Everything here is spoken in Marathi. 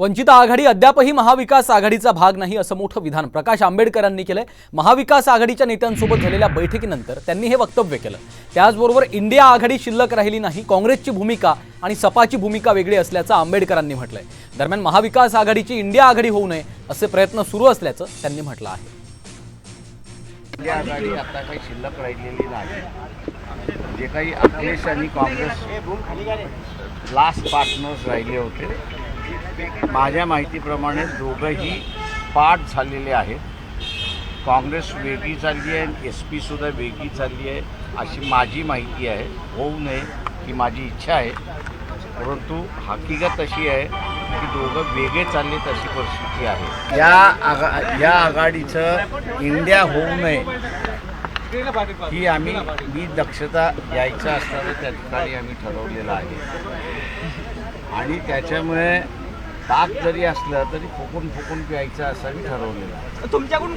वंचित आघाडी अद्यापही महाविकास आघाडीचा भाग नाही असं मोठं विधान प्रकाश आंबेडकरांनी केलंय. महाविकास आघाडीच्या नेत्यांसोबत झालेल्या बैठकीनंतर त्यांनी हे वक्तव्य केलं. त्याचबरोबर इंडिया आघाडी शिल्लक राहिली नाही काँग्रेसची भूमिका आणि सपाची भूमिका वेगळी असल्याचं आंबेडकरांनी म्हटलंय. दरम्यान महाविकास आघाडीची इंडिया आघाडी होऊ नये असे प्रयत्न सुरू असल्याचं त्यांनी म्हटलं आहे. इंडिया आघाडी आता काही शिल्लक राहिलेली नाही. जे काही अखिलेश आणि काँग्रेस लास्ट पार्टनर्स राहिले होते माझ्या माहितीप्रमाणे दोघंही पाठ झालेले आहेत. काँग्रेस वेगळी चालली आहे आणि एस पीसुद्धा वेगळी चालली आहे अशी माझी माहिती आहे. होऊ नये ही माझी इच्छा आहे. परंतु हकीकत अशी आहे की दोघं वेगळे चाललेत अशी परिस्थिती आहे. या आघा या आघाडीचं इंडिया होऊ नये ही आम्ही मी दक्षता घ्यायचं असताना त्या ठिकाणी आम्ही ठरवलेलं आहे. आणि त्याच्यामुळे ताक जरी असलं तरी फुकून फुकून प्यायचं असं मी ठरवलेलं तुमच्याकडून